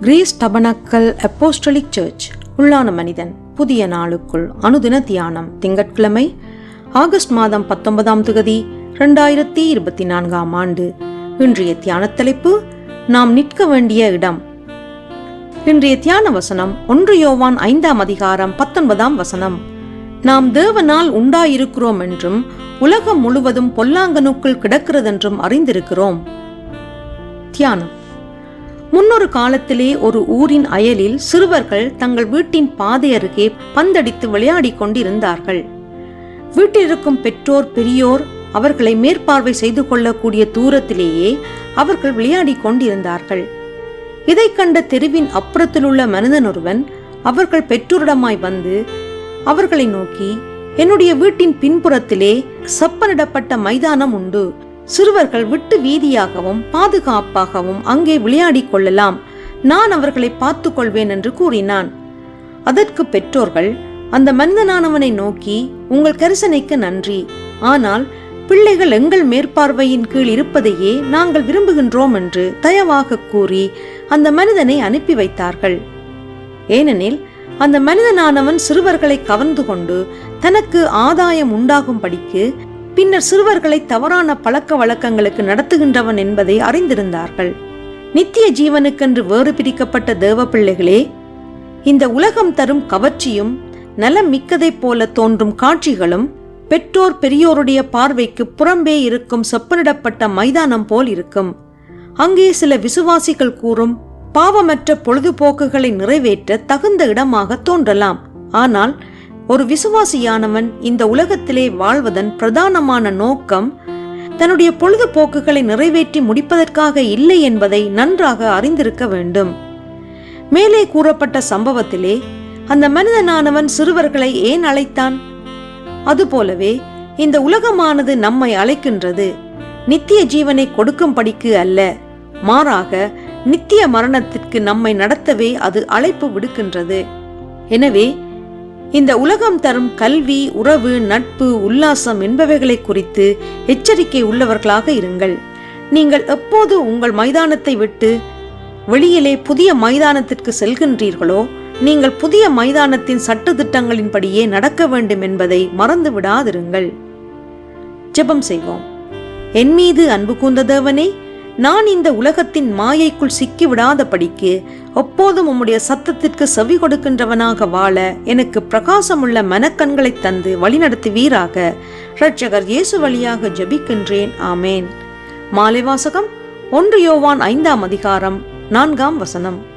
Greece tabernacle apostolic search. உள்ளான மனிதன் புதிய நாளுக்குள் அனுதின தியானம் திங்கட்கிழமை ஆகஸ்ட் மாதம் பத்தொன்பதாம் தொகுதி ரெண்டாயிரத்தி இருபத்தி நான்காம் ஆண்டு. இன்றைய தியான தலைப்பு நாம் நிற்க வேண்டிய இடம். இன்றைய தியான வசனம் ஒன்று யோவான் ஐந்தாம் அதிகாரம் பத்தொன்பதாம் வசனம். நாம் தேவனால் உண்டாயிருக்கிறோம் என்றும் உலகம் முழுவதும் பொல்லாங்கனுக்குள் கிடக்கிறதென்றும் அறிந்திருக்கிறோம். தியானம். முன்னொரு காலத்திலே ஒரு ஊரின் அயலில் சிறுவர்கள் தங்கள் வீட்டின் பாதை அருகே பந்தடித்து விளையாடிக் கொண்டிருந்தார்கள். வீட்டிலிருக்கும் பெற்றோர் பெரியோர் அவர்களை மேற்பார்வை செய்து கொள்ளக்கூடிய தூரத்திலேயே அவர்கள் விளையாடிக் கொண்டிருந்தார்கள். இதைக் கண்ட தெருவின் அப்புறத்திலுள்ள மனிதன் ஒருவன் அவர்கள் பெற்றோரிடமாய் வந்து அவர்களை நோக்கி என்னுடைய வீட்டின் பின்புறத்திலே செப்பனிடப்பட்ட மைதானம் உண்டு. சிறுவர்கள் விட்டு வீதியாகவும் பாதுகாப்பாகவும் அங்கே விளையாடிக் கொள்ளலாம். நான் அவர்களை பார்த்து கொள்வேன் என்று கூறினான். அதற்கு பெற்றோர்கள் அந்த மனிதனானவனை நோக்கி உங்கள் கரிசனைக்கு நன்றி. ஆனால் பிள்ளைகள் எங்கள் மேற்பார்வையின் கீழ் இருப்பதையே நாங்கள் விரும்புகின்றோம் என்று தயவாக கூறி அந்த மனிதனை அனுப்பி வைத்தார்கள். ஏனெனில் அந்த மனிதனானவன் சிறுவர்களை கவர்ந்து கொண்டு தனக்கு ஆதாயம் உண்டாகும்படிக்கு பின்னர் சிறுவர்களை தவறான பழக்க வழக்கங்களுக்கு நடத்துகின்றவன் என்பதை அறிந்திருந்தார்கள். நித்திய ஜீவனுக்கென்று வேறு பிரிக்கப்பட்ட தேவ பிள்ளைகளே இந்த உலகம் தரும் கவர்ச்சியும் நலம் மிக்கதைப் போல தோன்றும் காட்சிகளும் பெற்றோர் பெரியோருடைய பார்வைக்கு புறம்பே இருக்கும் செப்பனிடப்பட்ட மைதானம் போல் இருக்கும். அங்கே சில விசுவாசிகள் கூறும் பாவமற்ற பொழுதுபோக்குகளை நிறைவேற்ற தகுந்த இடமாக தோன்றலாம். ஆனால் ஒரு விசுவாசியானவன் இந்த உலகத்திலே வாழ்வதன் பிரதானமான நோக்கம் தன்னுடைய பொழுதுபோக்குகளை நிறைவேற்றி முடிப்பதற்காக இல்லை என்பதை நன்றாக அறிந்திருக்க வேண்டும். மேலே கூறப்பட்ட சம்பவத்திலே அந்த மனிதனானவன் சிறுவர்களை ஏன் அழைத்தான்? அதுபோலவே இந்த உலகமானது நம்மை அழைக்கின்றது. நித்திய ஜீவனை கொடுக்கும்படிக்கு அல்ல. மாறாக நித்திய மரணத்திற்கு நம்மை நடத்தவே அது அழைப்பு விடுக்கின்றது. எனவே இந்த உலகம் தரும் கல்வி உறவு நட்பு உல்லாசம் என்பவைகளை குறித்து எச்சரிக்கை உள்ளவர்களாக இருங்கள். நீங்கள் எப்போது உங்கள் மைதானத்தை விட்டு வெளியிலே புதிய மைதானத்திற்கு செல்கின்றீர்களோ நீங்கள் புதிய மைதானத்தின் சட்டத்திட்டங்களின்படியே நடக்க வேண்டும் என்பதை மறந்து விடாதிருங்கள் ஜெபம் செய்வோம். என் மீது அன்பு கூர்ந்த தேவனே நான் இந்த உலகத்தின் மாயைக்குள் சிக்கி விடாதபடிக்கு எப்போதும் உம்முடைய சத்தத்திற்கு செவி கொடுக்கின்றவனாக வாழ எனக்கு பிரகாசமுள்ள மனக்கண்களை தந்து வழிநடத்துவீராக. இரட்சகர் இயேசு வழியாக ஜபிக்கின்றேன். ஆமேன். மாலை வாசகம் ஒன்று யோவான் ஐந்தாம் அதிகாரம் நான்காம் வசனம்.